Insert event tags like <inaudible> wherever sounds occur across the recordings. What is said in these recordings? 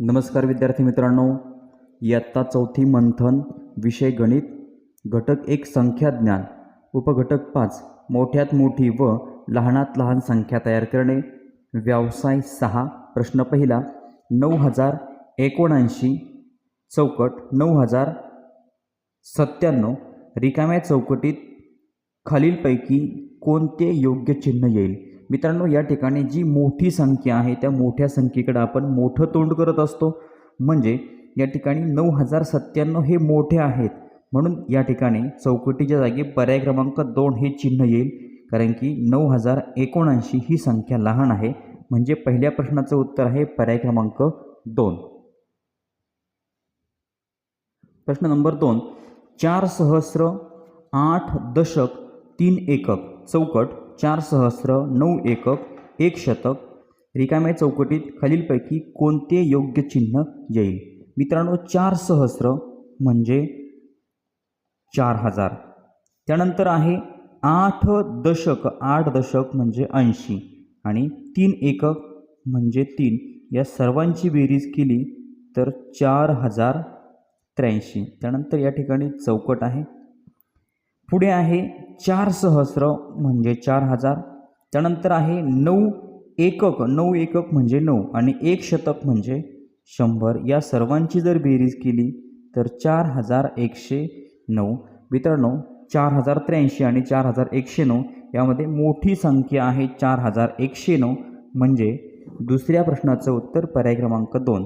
नमस्कार विद्यार्थी मित्रांनो इयत्ता चौथी मंथन विषय गणित घटक एक संख्या ज्ञान उपघटक पाच मोठ्यात मोठी व लहानात लहान संख्या तयार करणे व्यवसाय सहा प्रश्न पहिला नऊ हजार एकोणऐंशी चौकट नऊ हजार सत्त्याण्णव रिकाम्या चौकटीत खालीलपैकी कोणते योग्य चिन्ह येईल? मित्रांनो या ठिकाणी जी मोठी संख्या आहे त्या मोठ्या संख्येकडे आपण मोठं तोंड करत असतो. म्हणजे या ठिकाणी नऊ हजार सत्त्याण्णव हे मोठे आहेत. म्हणून या ठिकाणी चौकटीच्या जागी पर्याय क्रमांक दोन हे चिन्ह येईल. कारण की नऊ हजार एकोणऐंशी ही संख्या लहान आहे. म्हणजे पहिल्या प्रश्नाचं उत्तर आहे पर्याय क्रमांक दोन. प्रश्न नंबर दोन. चार सहस्र आठ दशक तीन एकक चौकट चार सहस्र नऊ एकक एक शतक. रिकाम्या चौकटीत खालीलपैकी कोणते योग्य चिन्ह येईल? मित्रांनो चार सहस्र म्हणजे चार हजार. त्यानंतर आहे आठ दशक आठ दशक म्हणजे ऐंशी आणि तीन एकक म्हणजे तीन. या सर्वांची बेरीज केली तर चार हजार त्र्याऐंशी. त्यानंतर या ठिकाणी चौकट आहे. पुढे आहे चार सहस्र म्हणजे चार हजार. त्यानंतर आहे नऊ एकक. नऊ एकक म्हणजे नऊ आणि एक शतक म्हणजे शंभर. या सर्वांची जर बेरीज केली तर चार हजार एकशे नऊ. मित्रांनो चार हजार त्र्याऐंशी आणि चार हजार एकशे नऊ यामध्ये मोठी संख्या आहे चार हजार एकशे नऊ. म्हणजे दुसऱ्या प्रश्नाचं उत्तर पर्याय क्रमांक दोन.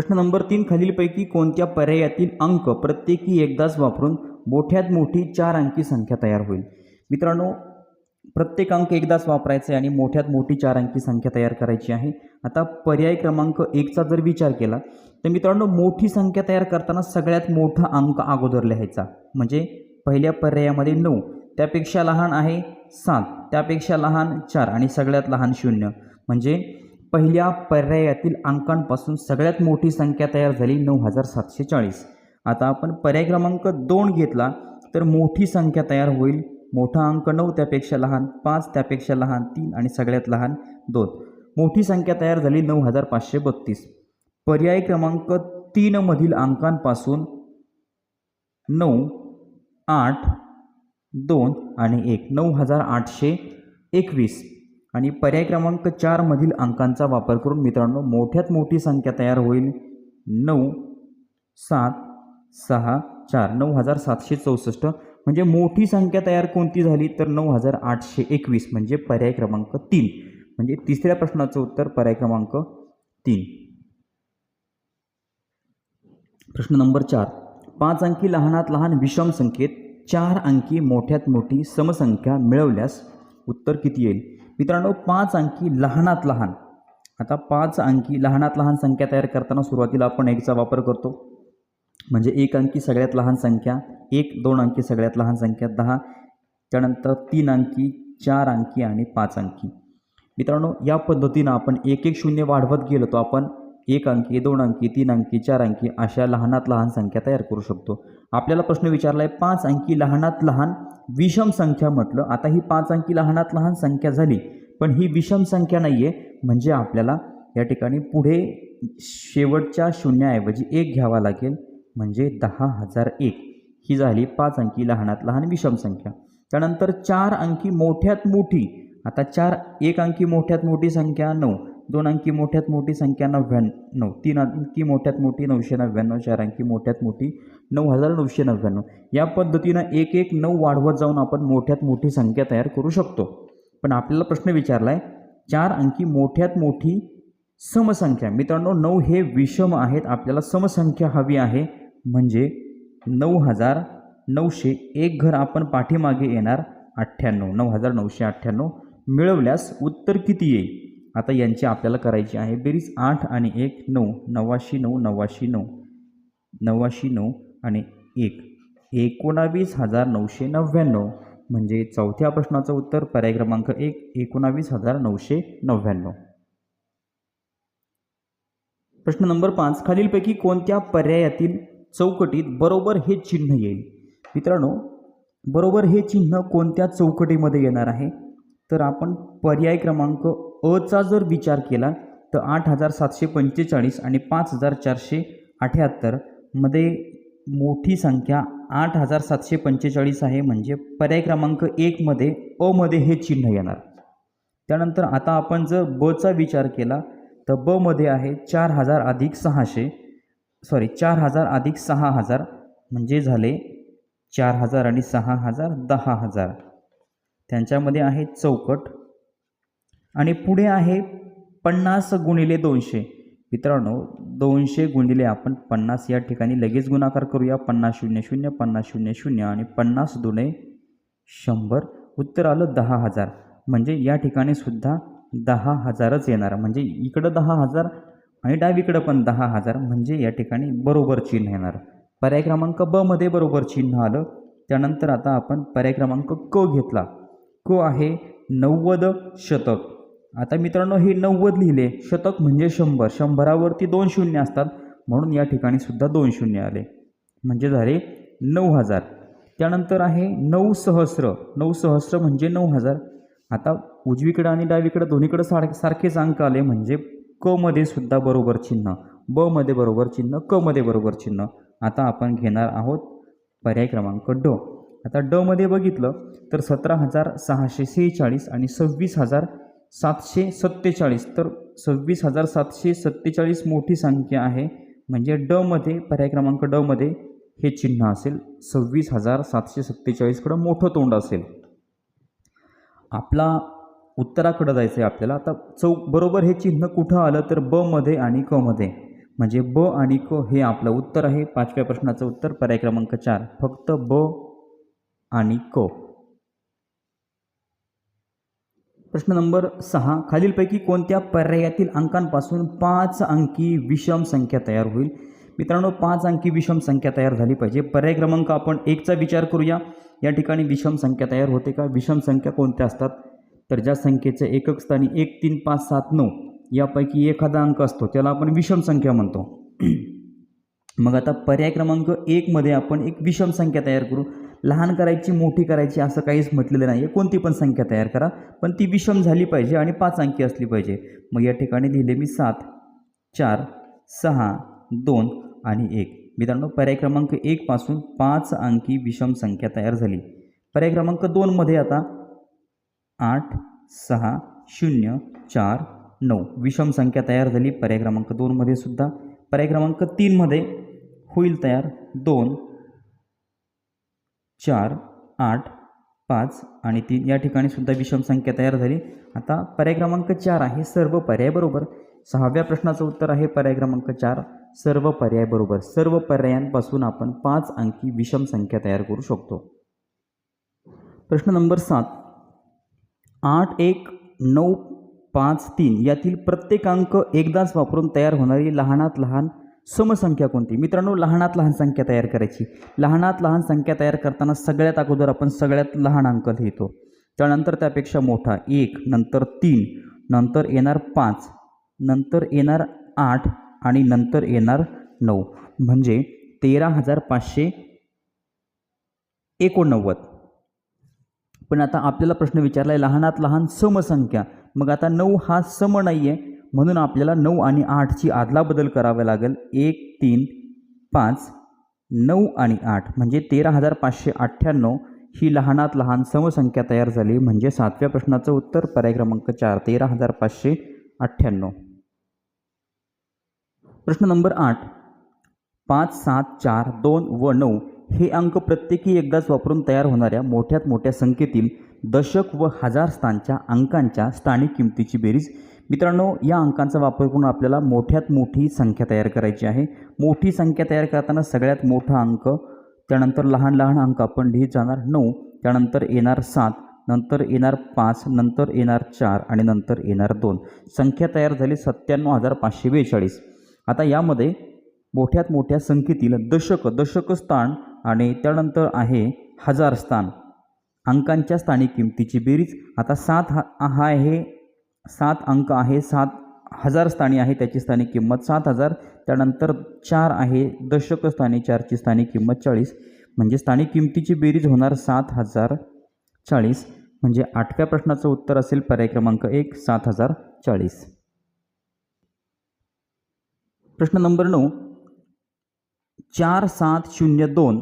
प्रश्न नंबर तीन खालीलपैकी कोणत्या पर्यायातील अंक प्रत्येकी एकदाच वापरून मोठ्यात मोठी चार अंकी संख्या तयार होईल? मित्रांनो प्रत्येक अंक एकदाच वापरायचा आहे आणि मोठ्यात मोठी चार अंकी संख्या तयार करायची आहे. आता पर्याय क्रमांक एकचा जर विचार केला तर मित्रांनो मोठी संख्या तयार करताना सगळ्यात मोठा अंक अगोदर लिहायचा. म्हणजे पहिल्या पर्यायामध्ये नऊ त्यापेक्षा लहान आहे सात त्यापेक्षा लहान चार आणि सगळ्यात लहान शून्य. म्हणजे पहिल्या पर्यायातील अंकांपासून सगळ्यात मोठी संख्या तयार झाली नऊ हजार सातशे चाळीस. आता आपण पर्याय क्रमांक दोन घेतला तर मोठी संख्या तयार होईल. मोठा अंक नऊ त्यापेक्षा लहान पाच त्यापेक्षा लहान तीन आणि सगळ्यात लहान दोन. मोठी संख्या तयार झाली नऊ हजार पाचशे बत्तीस. पर्याय क्रमांक तीनमधील अंकांपासून नऊ आठ दोन आणि एक नऊ हजार आठशे एकवीस. आणि पर्याय क्रमांक चारमधील अंकांचा वापर करून मित्रांनो मोठ्यात मोठी संख्या तयार होईल. नऊ सात सहा चार नऊ हजार सातशे चौसष्ट. म्हणजे मोठी संख्या तयार कोणती झाली? तर नऊ हजार आठशे एकवीस म्हणजे पर्याय क्रमांक तीन. म्हणजे तिसऱ्या प्रश्नाचं उत्तर पर्याय क्रमांक तीन. प्रश्न नंबर चार. पाच अंकी लहानात लहान विषम संख्येत चार अंकी मोठ्यात मोठी समसंख्या मिळवल्यास उत्तर किती येईल? मित्रांनो पाच अंकी लहानात लहान. आता पाच अंकी लहानात लहान संख्या तयार करताना सुरुवातीला आपण एकचा वापर करतो. म्हणजे एक अंकी सगळ्यात लहान संख्या एक दोन अंकी सगळ्यात लहान संख्या दहा त्यानंतर तीन अंकी चार अंकी आणि पाच अंकी. मित्रांनो या पद्धतीनं आपण एक एक शून्य वाढवत गेलो तो आपण एक अंकी दोन अंकी तीन अंकी चार अंकी अशा लहानात लहान संख्या तयार करू शकतो. आपल्याला प्रश्न विचारला आहे पाच अंकी लहानात लहान विषम संख्या म्हटलं. आता ही पाच अंकी लहानात लहान संख्या झाली पण ही विषम संख्या नाही आहे म्हणजे आपल्याला या ठिकाणी पुढे शेवटच्या शून्याऐवजी एक घ्यावा लागेल. म्हणजे दहा हजार एक. ही झाली पाच अंकी लहानात लहान विषम संख्या. त्यानंतर चार अंकी मोठ्यात मोठी. आता चार एक अंकी मोठ्यात मोठी संख्या नऊ. दोन अंकी मोठ्यात मोठी संख्या नव्याण्णव तीन अंकी मोठ्यात मोठी नऊशे नव्याण्णव चार अंकी मोठ्यात मोठी नऊ हजार नऊशे नव्याण्णव. या पद्धतीनं एक एक नऊ वाढवत जाऊन आपण मोठ्यात मोठी संख्या तयार करू शकतो. पण आपल्याला प्रश्न विचारला आहे चार अंकी मोठ्यात मोठी समसंख्या. मित्रांनो नऊ हे विषम आहेत. आपल्याला समसंख्या हवी आहे. म्हणजे नऊ हजार नऊशे एक घर आपण पाठीमागे येणार अठ्ठ्याण्णव नऊ हजार नऊशे अठ्ठ्याण्णव मिळवल्यास उत्तर किती येईल? आता यांची आपल्याला करायची आहे. बेरीज आठ आणि एक नऊ नव्वाशी नऊ नव्वाशी नऊ नव्वाशी नऊ आणि एक. एकोणावीस हजार नऊशे नव्याण्णव. म्हणजे चौथ्या प्रश्नाचं उत्तर पर्याय क्रमांक एक एकोणावीस हजार नऊशे नव्याण्णव. प्रश्न नंबर पाच. खालीलपैकी कोणत्या पर्यायातील चौकटीत बरोबर हे चिन्ह येईल? मित्रांनो बरोबर हे चिन्ह कोणत्या चौकटीमध्ये येणार आहे? तर आपण पर्याय क्रमांक अचा जर विचार केला तर आठ हजार सातशे पंचेचाळीस आणि पाच हजार चारशे अठ्याहत्तरमध्ये मोठी संख्या आठ हजार सातशे पंचेचाळीस आहे. म्हणजे पर्याय क्रमांक एकमध्ये अमध्ये हे चिन्ह येणार. त्यानंतर आता आपण जर बचा विचार केला तर बमध्ये आहे चार हजार अधिक सहाशे सॉरी चार हजार अधिक सहा हजार म्हणजे झाले चार हजार आणि सहा हजार दहा हजार. त्यांच्यामध्ये आहे चौकट. आणि पुढे आहे पन्नास गुणिले दोनशे. मित्रांनो दोनशे गुणिले आपण पन्नास या ठिकाणी लगेच गुणाकार करूया. पन्नास शून्य शून्य पन्नास शून्य शून्य आणि पन्नास दुणे शंभर. उत्तर आलं दहा हजार. म्हणजे या ठिकाणी सुद्धा दहा हजारच येणार. म्हणजे इकडं दहा हजार आणि डावीकडं पण दहा हजार. म्हणजे या ठिकाणी बरोबर चिन्ह येणार. पर्याय क्रमांक ब मध्ये बरोबर चिन्ह आलं. त्यानंतर आता आपण पर्याय क्रमांक क घेतला. क आहे नव्वद शतक. आता मित्रांनो हे नव्वद लिहिले शतक म्हणजे शंभर. शंभरावरती दोन शून्य असतात म्हणून या ठिकाणी सुद्धा दोन शून्य आले. म्हणजे झाले नऊ हजार. त्यानंतर आहे नऊ सहस्र. नऊ सहस्र म्हणजे नऊ हजार. आता उजवीकडं आणि डावीकडं दोन्हीकडं सार सारखेच अंक आले म्हणजे क मध्ये सुद्धा बरोबर चिन्ह. ब मध्ये बरोबर चिन्ह क मध्ये बरोबर चिन्ह. आता आपण घेणार आहोत पर्याय क्रमांक ड. आता ड मध्ये बघितलं तर सतरा हजार सहाशे सेहेचाळीस आणि सव्वीस हजार सातशे सत्तेचाळीस. तर सव्वीस हजार सातशे सत्तेचाळीस मोठी संख्या आहे. म्हणजे ड मध्ये पर्याय क्रमांक ड मध्ये हे चिन्ह असेल. सव्वीस हजार सातशे सत्तेचाळीसकडं मोठं तोंड असेल. आपला उत्तराकडं जायचं आहे आपल्याला. आता चौ बरोबर हे चिन्ह कुठं आलं तर ब मध्ये आणि क मध्ये. म्हणजे ब आणि क हे आपलं उत्तर आहे. पाचव्या प्रश्नाचं उत्तर पर्याय क्रमांक चार. फक्त ब आणि क. प्रश्न नंबर सहा. खालीलपैकी कोणत्या पर्यायातील अंकांपासून पाच अंकी विषम संख्या तयार होईल? मित्रांनो पाच अंकी विषम संख्या तयार झाली पाहिजे. पर्याय क्रमांक आपण एकचा विचार करूया. या ठिकाणी विषम संख्या तयार होते का? विषम संख्या कोणत्या असतात? तर ज्या संख्येचे एकक स्थानी एक तीन पाच सात नऊ यापैकी एखादा अंक असतो त्याला आपण विषम संख्या म्हणतो. <clears throat> मग आता पर्याय क्रमांक एकमध्ये आपण एक विषम संख्या तयार करू. लहान करायची मोठी करायची असं काहीच म्हटलेलं नाही आहे कोणती पण संख्या तयार करा पण ती विषम झाली पाहिजे आणि पाच अंकी असली पाहिजे. मग या ठिकाणी लिहिले मी सात चार सहा दोन आणि एक. मित्रांनो पर्याय क्रमांक एकपासून पाच अंकी विषम संख्या तयार झाली. पर्याय क्रमांक दोनमध्ये आता आठ सहा शून्य चार नऊ. विषम संख्या तयार झाली. पर्याय क्रमांक दोनमध्ये सुद्धा. पर्याय क्रमांक तीनमध्ये होईल तयार दोन चार आठ पाच आणि तीन. या ठिकाणी सुद्धा विषम संख्या तयार झाली. आता पर्याय क्रमांक चार आहे सर्व पर्याय बरोबर. सहाव्या प्रश्नाचं उत्तर आहे पर्याय क्रमांक चार सर्व पर्याय बरोबर. सर्व पर्यायांपासून आपण पाच अंकी विषम संख्या तयार करू शकतो. प्रश्न नंबर सात. आठ एक नऊ पाच तीन यातील प्रत्येक अंक एकदाच वापरून तयार होणारी लहानात लहान समसंख्या कोणती? मित्रांनो लहानात लहान संख्या तयार करायची. लहानात लहान संख्या तयार करताना सगळ्यात अगोदर आपण सगळ्यात लहान अंक लिहितो. त्यानंतर त्यापेक्षा मोठा एक नंतर तीन नंतर येणार पाच नंतर येणार आठ आणि नंतर येणार नऊ. म्हणजे तेरा हजार पाचशे एकोणनव्वद. पण आता आपल्याला प्रश्न विचारला आहे लहानात लहान समसंख्या. मग आता नऊ हा सम नाही आहे म्हणून आपल्याला नऊ आणि आठची आदलाबदल करावा लागेल. एक तीन पाच नऊ आणि आठ. म्हणजे तेरा हजार पाचशे अठ्ठ्याण्णव ही लहानात लहान समसंख्या तयार झाली. म्हणजे सातव्या प्रश्नाचं उत्तर पर्याय क्रमांक चार तेरा हजार पाचशे अठ्ठ्याण्णव. प्रश्न नंबर आठ. पाच सात चार दोन व नऊ हे अंक प्रत्येकी एकदाच वापरून तयार होणाऱ्या मोठ्यात मोठ्या संख्येतील दशक व हजार स्थानच्या अंकांच्या स्थानिक किमतीची बेरीज मित्रांनो या अंकांचा वापर करून आपल्याला मोठ्यात मोठी संख्या तयार करायची आहे. मोठी संख्या तयार करताना सगळ्यात मोठा अंक त्यानंतर लहान लहान अंक आपण लिहित जाणार नऊ त्यानंतर येणार सात नंतर येणार पाच नंतर येणार चार आणि नंतर येणार दोन. संख्या तयार झाली सत्त्याण्णव हजार पाचशे बेचाळीस. आता यामध्ये मोठ्यात मोठ्या संख्येतील दशक दशक स्थान आणि त्यानंतर आहे हजार स्थान. अंकांच्या स्थानिक किमतीची बेरीज. आता सात हा हा आहे सात अंक आहे सात हजार स्थानी आहे त्याची स्थानिक किंमत. सात हजार त्यानंतर चार आहे दशक स्थानी चारची स्थानिक किंमत चाळीस. म्हणजे स्थानिक किमतीची बेरीज होणार सात हजार चाळीस. म्हणजे आठव्या प्रश्नाचं उत्तर असेल पर्याय क्रमांक एक सात हजार चाळीस. प्रश्न नंबर नऊ. चार सात शून्य दोन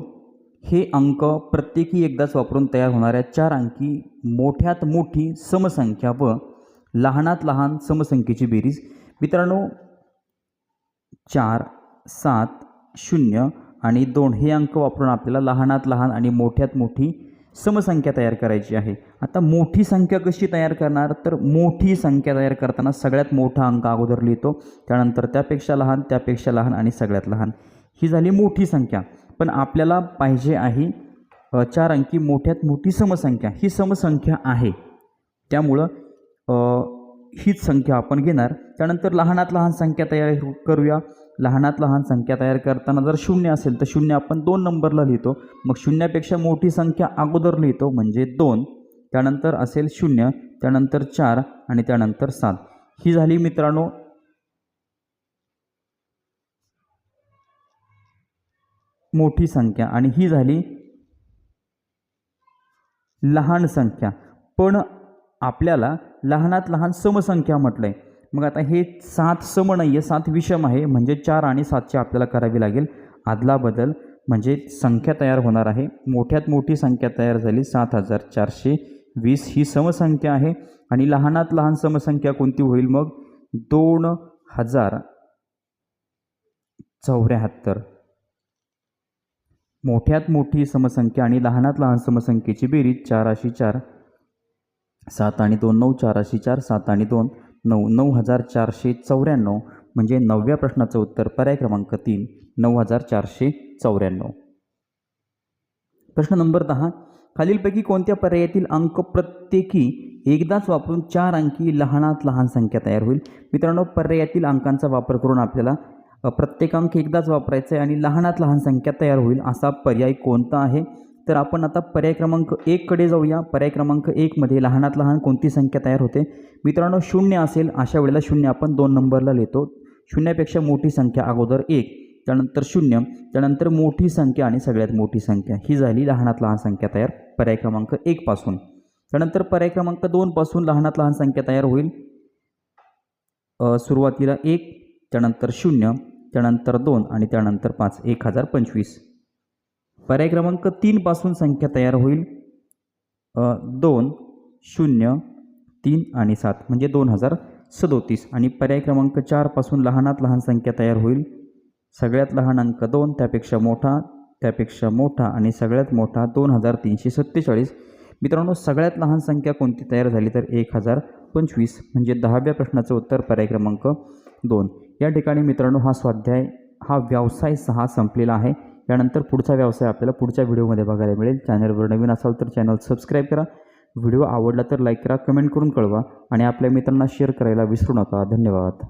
हे अंक प्रत्येकी एकदाच वापरून तयार होणाऱ्या चार अंकी मोठ्यात मोठी समसंख्या व लहानात लहान समसंख्येची बेरीज. मित्रांनो चार सात शून्य आणि दोन हे अंक वापरून आपल्याला लहानात लहान आणि मोठ्यात मोठी समसंख्या तयार करायची आहे. आता मोठी संख्या कशी तयार करणार? तर मोठी संख्या तयार करताना सगळ्यात मोठा अंक अगोदर लिहितो. त्यानंतर त्यापेक्षा लहान त्यापेक्षा लहान आणि सगळ्यात लहान. ही झाली मोठी संख्या. पण आपल्याला पाहिजे आहे चार अंकी मोठ्यात मोठी समसंख्या. ही समसंख्या आहे. त्यामुळं हीच संख्या आपण घेणार. त्यानंतर लहानात लहान संख्या तयार करूया. लहानात लहान संख्या तयार करताना जर शून्य असेल तर शून्य आपण दोन नंबरला लिहितो. मग शून्यापेक्षा मोठी संख्या अगोदर लिहितो म्हणजे दोन. त्यानंतर असेल शून्य त्यानंतर चार आणि त्यानंतर सात. ही झाली मित्रांनो मोठी संख्या आणि ही झाली लहान संख्या. पण आपल्याला लहानात लहान समसंख्या म्हटलं आहे मग आता हे सात सम नाही आहे सात विषम आहे म्हणजे चार आणि सातची आपल्याला करावी लागेल. आदला बदल म्हणजे संख्या तयार होणार आहे. मोठ्यात मोठी संख्या तयार झाली सात हजार चारशे वीस ही समसंख्या आहे. आणि लहानात लहान समसंख्या कोणती होईल? मग दोन हजार चौऱ्याहत्तर. मोठ्यात मोठी समसंख्या आणि लहानात लहान समसंख्येची बेरीज चार अशी चार सात आणि दोन नऊ चार अशी चार सात आणि दोन नऊ नऊ हजार चारशे चौऱ्याण्णव म्हणजे नवव्या प्रश्नाचं उत्तर पर्याय क्रमांक तीन नऊ हजार चारशे चौऱ्याण्णव. प्रश्न नंबर दहा खालीलपैकी कोणत्या पर्यायातील अंक प्रत्येकी एकदाच वापरून चार अंकी लहानात लहान संख्या तयार होईल? मित्रांनो पर्यायातील अंकांचा वापर करून आपल्याला प्रत्येक अंक एकदाच वापरायचा आहे आणि लहानात लहान संख्या तयार होईल असा पर्याय कोणता आहे? तर आपण आता पर्याय क्रमांक एककडे जाऊया. पर्याय क्रमांक एकमध्ये लहानात लहान कोणती संख्या तयार होते? मित्रांनो शून्य असेल अशा वेळेला शून्य आपण दोन नंबरला लिहितो. शून्यापेक्षा मोठी संख्या अगोदर एक त्यानंतर शून्य त्यानंतर मोठी संख्या आणि सगळ्यात मोठी संख्या. ही झाली लहानात लहान संख्या तयार. पर्याय क्रमांक एकपासून त्यानंतर पर्याय क्रमांक दोनपासून लहानात लहान संख्या तयार होईल. सुरुवातीला एक त्यानंतर शून्य त्यानंतर दोन आणि त्यानंतर पाच. एक हजार पंचवीस. पर्याय क्रमांक तीनपासून संख्या तयार होईल. दोन शून्य तीन आणि सात म्हणजे दोन हजार सदोतीस. आणि पर्याय क्रमांक चारपासून लहानात लहान संख्या तयार होईल. सगळ्यात लहान अंक दोन त्यापेक्षा मोठा त्यापेक्षा मोठा आणि सगळ्यात मोठा दोन हजार तीनशे सत्तेचाळीस. मित्रांनो सगळ्यात लहान संख्या कोणती तयार झाली तर एक हजार पंचवीस म्हणजे दहाव्या प्रश्नाचं उत्तर पर्याय क्रमांक दोन. या ठिकाणी मित्रांनो हा स्वाध्याय हा व्यवसाय सहा संपलेला आहे. यानंतर पुढचा व्यवसाय आपल्याला पुढच्या व्हिडिओमध्ये बघायला मिळेल. चॅनलवर नवीन असाल तर चॅनल सबस्क्राईब करा. व्हिडिओ आवडला तर लाईक करा कमेंट करून कळवा आणि आपल्या मित्रांना शेअर करायला विसरू नका. धन्यवाद.